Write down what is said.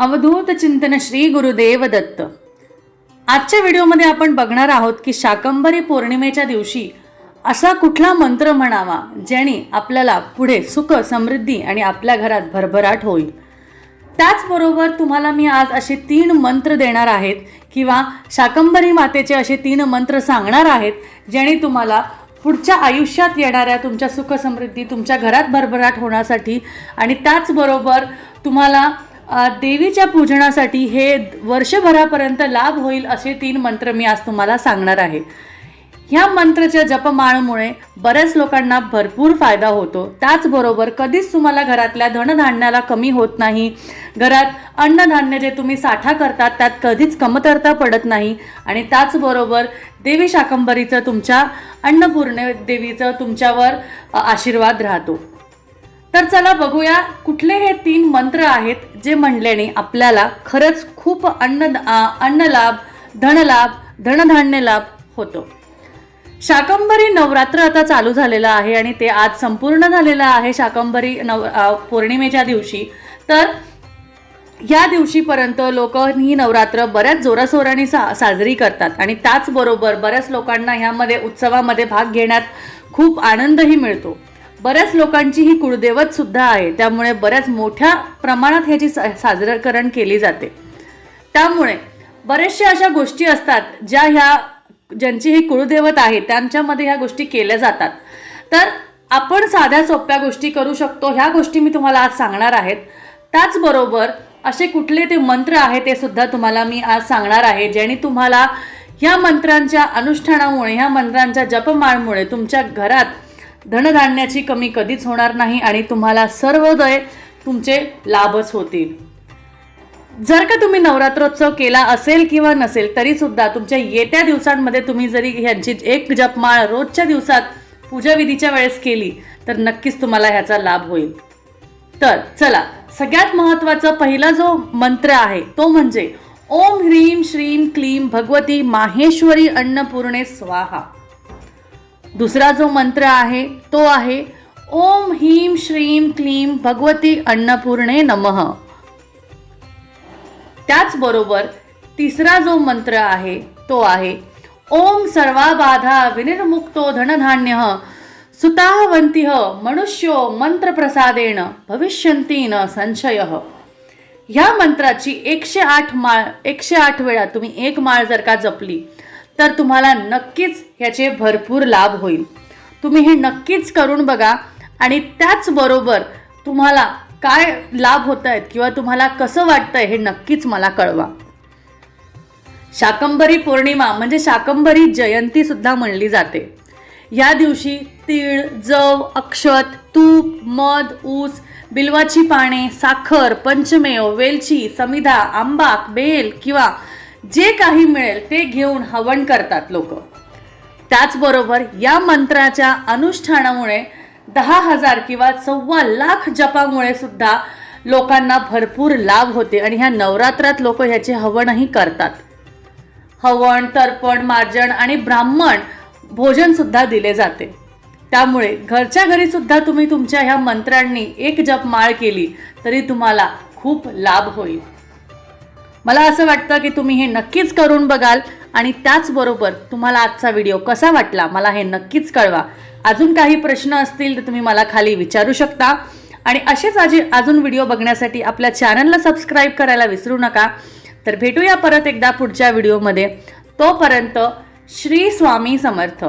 अवधूत चिंतन श्री गुरुदेव दत्त आजच्या व्हिडिओमध्ये आपण बघणार आहोत की शाकंभरी पौर्णिमेच्या दिवशी असा कुठला मंत्र म्हणावा ज्याने आपल्याला पुढे सुख समृद्धी आणि आपल्या घरात भरभराट होईल. त्याचबरोबर तुम्हाला मी आज असे तीन मंत्र देणार आहेत किंवा शाकंभरी मातेचे असे तीन मंत्र सांगणार आहेत ज्याने तुम्हाला पुढच्या आयुष्यात येणाऱ्या तुमच्या सुख समृद्धी तुमच्या घरात भरभराट होण्यासाठी आणि त्याचबरोबर तुम्हाला देवीच्या पूजनासाठी हे वर्षभरापर्यंत लाभ होईल असे तीन मंत्र मी आज तुम्हाला सांगणार आहे. ह्या मंत्राच्या जपमाळमुळे बऱ्याच लोकांना भरपूर फायदा होतो. त्याचबरोबर कधीच तुम्हाला घरातल्या धनधान्याला कमी होत नाही. घरात अन्नधान्य जे तुम्ही साठा करतात त्यात कधीच कमतरता पडत नाही. आणि त्याचबरोबर देवी शाकंबरीचं तुमच्या अन्नपूर्ण देवीचं तुमच्यावर आशीर्वाद राहतो. तर चला बघूया कुठले हे तीन मंत्र आहेत जे म्हणल्याने आपल्याला खरंच खूप अन्न आ, अन्नलाभ धनलाभ धनधान्य लाभ होतो. शाकंभरी नवरात्र आता चालू झालेलं आहे आणि ते आज संपूर्ण झालेलं आहे शाकंभरी नव पौर्णिमेच्या दिवशी. तर या दिवशीपर्यंत लोक ही नवरात्र बऱ्याच जोरासोराने सा साजरी करतात आणि त्याचबरोबर बऱ्याच लोकांना ह्यामध्ये उत्सवामध्ये भाग घेण्यात खूप आनंदही मिळतो. बऱ्याच लोकांची ही कुळदेवत सुद्धा आहे. त्यामुळे बऱ्याच मोठ्या प्रमाणात ह्याची साजरकरण साजरीकरण केली जाते. त्यामुळे बऱ्याचशा अशा गोष्टी असतात ज्या ह्या ज्यांची ही कुळदेवत आहे त्यांच्यामध्ये ह्या गोष्टी केल्या जातात. तर आपण साध्या सोप्या गोष्टी करू शकतो. ह्या गोष्टी मी तुम्हाला आज सांगणार आहेत. त्याचबरोबर असे कुठले ते मंत्र आहे ते सुद्धा तुम्हाला मी आज सांगणार आहे ज्याने तुम्हाला ह्या मंत्रांच्या अनुष्ठानामुळे ह्या मंत्रांच्या जपमाळमुळे तुमच्या घरात धनधान्याची कमी कधीच होणार नाही आणि तुम्हाला सर्वोदय तुमचे लाभच होतील. जर का तुम्ही नवरात्रोत्सव केला असेल किंवा नसेल तरी सुद्धा तुमच्या येत्या दिवसांमध्ये तुम्ही जरी ह्यांची एक जपमाळ रोजच्या दिवसात पूजाविधीच्या वेळेस केली तर नक्कीच तुम्हाला ह्याचा लाभ होईल. तर चला सगळ्यात महत्त्वाचा पहिला जो मंत्र आहे तो म्हणजे ओम ह्रीम श्रीम क्लीम भगवती माहेश्वरी अन्नपूर्णे स्वाहा. दुसरा जो मंत्र आहे तो आहे ओम ह्रीम श्रीम क्लीम भगवती अन्नपूर्णे नमः. त्याचबरोबर तिसरा जो मंत्र आहे तो आहे ओम सर्वा बाधा विनिर्मुक्तो धनधान्य सुतावंती मनुष्यो मंत्रप्रसादेन भविष्यंती न संशय. ह्या मंत्राची एकशे आठ माळ एकशे आठ वेळा तुम्ही एक माळ जर का जपली तर तुम्हाला नक्कीच ह्याचे भरपूर लाभ होईल. तुम्ही हे नक्कीच करून बघा आणि त्याचबरोबर तुम्हाला काय लाभ होत आहेत किंवा तुम्हाला कसं वाटतंय हे नक्कीच मला कळवा. शाकंभरी पौर्णिमा म्हणजे शाकंभरी जयंती सुद्धा म्हणली जाते. या दिवशी तीळ जव अक्षत तूप मध ऊस बिलवाची पाने साखर पंचमेव वेलची समिधा आंबा बेल किंवा जे काही मिळेल ते घेऊन हवन करतात लोक. त्याचबरोबर या मंत्राच्या अनुष्ठानामुळे दहा हजार किंवा सव्वा लाख जपामुळे सुद्धा लोकांना भरपूर लाभ होते आणि ह्या नवरात्रात लोक ह्याचे हवनही करतात. हवन तर्पण मार्जन आणि ब्राह्मण भोजनसुद्धा दिले जाते. त्यामुळे घरच्या घरीसुद्धा तुम्ही तुमच्या ह्या मंत्रांनी एक जप माळ केली तरी तुम्हाला खूप लाभ होईल. मला असं वाटतं की तुम्ही हे नक्कीच करून बघाल आणि त्याचबरोबर तुम्हाला आजचा व्हिडिओ कसा वाटला मला हे नक्कीच कळवा. अजून काही प्रश्न असतील तर तुम्ही मला खाली विचारू शकता. आणि असेच आजी अजून व्हिडिओ बघण्यासाठी आपल्या चॅनलला सबस्क्राईब करायला विसरू नका. तर भेटूया परत एकदा पुढच्या व्हिडिओमध्ये. तोपर्यंत श्री स्वामी समर्थ.